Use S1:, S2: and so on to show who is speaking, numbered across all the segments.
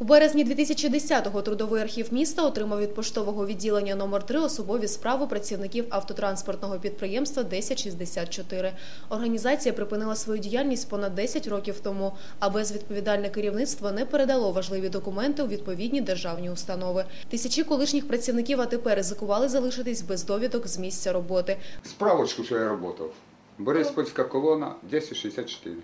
S1: У березні 2010-го трудовий архів міста отримав від поштового відділення номер 3 особові справи працівників автотранспортного підприємства 1064. Організація припинила свою діяльність понад 10 років тому, а безвідповідальне керівництво не передало важливі документи у відповідні державні установи. Тисячі колишніх працівників АТП ризикували залишитись без довідок з місця роботи.
S2: Справочку, що я працював. Бориспольська колона 1064.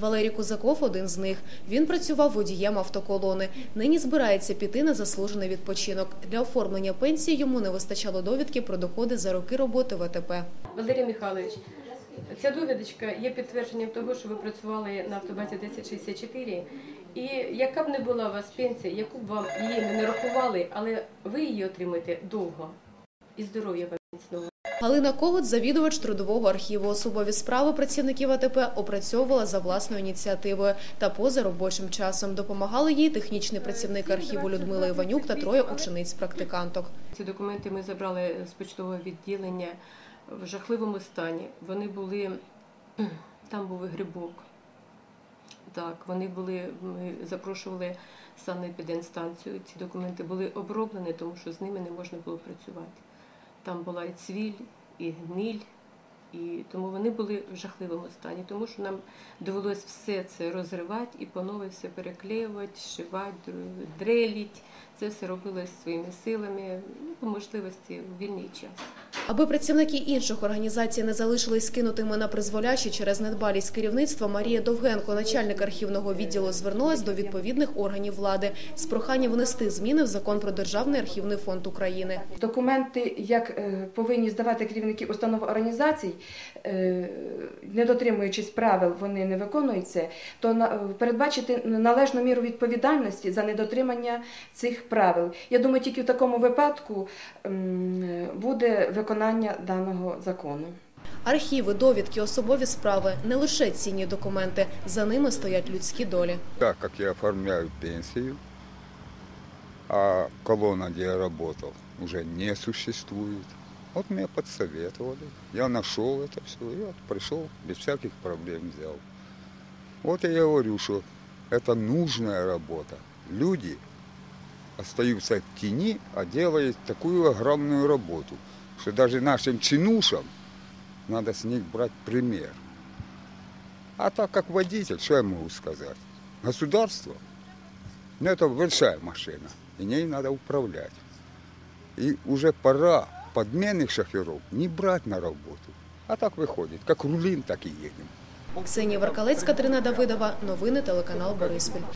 S1: Валерій Кузаков – один з них. Він працював водієм автоколони. Нині збирається піти на заслужений відпочинок. Для оформлення пенсії йому не вистачало довідки про доходи за роки роботи в АТП.
S3: Валерій Михайлович, ця довідочка є підтвердженням того, що ви працювали на автобазі 1064. І яка б не була у вас пенсія, яку б вам її не рахували, але ви її отримаєте довго. І здоров'я вам міцного.
S1: Галина Когут, завідувач трудового архіву. Особові справи працівників АТП опрацьовувала за власною ініціативою та поза робочим часом. Допомагали їй технічний працівник архіву Людмила Іванюк та троє учениць-практиканток.
S3: Ці документи ми забрали з почтового відділення в жахливому стані. Вони були там був грибок. Так, вони були, ми запрошували санепідемстанцію. Ці документи були оброблені, тому що з ними не можна було працювати. Там була і цвіль, і гниль, і тому вони були в жахливому стані, тому що нам довелось все це розривати і по нове все переклеювати, шивати, дреліть. Це все робилось своїми силами, ну, по можливості в вільний час.
S1: Аби працівники інших організацій не залишились скинутими на призволяще через недбалість керівництва, Марія Довгенко, начальник архівного відділу, звернулась до відповідних органів влади з проханням внести зміни в закон про державний архівний фонд України.
S4: Документи, як е, повинні здавати керівники установ організацій, е, не дотримуючись правил, вони не виконуються, то на- е, передбачити належну міру відповідальності за недотримання цих правил. Я думаю, тільки в такому випадку буде виконання даного закону.
S1: Архіви, довідки, особові справи не лише цінні документи, за ними стоять людські долі.
S2: Так как я оформляю пенсию, а колонна, где я работал, уже не существует. Вот мне подсоветовали. Я нашел это все и вот пришел, без всяких проблем взял. Вот я говорю, что это нужная работа. Люди остаются в тени, а делают такую огромную работу, что даже нашим чинушам надо с них брать пример. А так как водитель, что я могу сказать? Государство, ну это большая машина, и ней надо управлять. И уже пора подменных шоферов не брать на работу. А так выходит, как рулим, так и едем.
S1: Ксенія Варкалець, Катерина Давидова. Новини телеканал Бориспіль.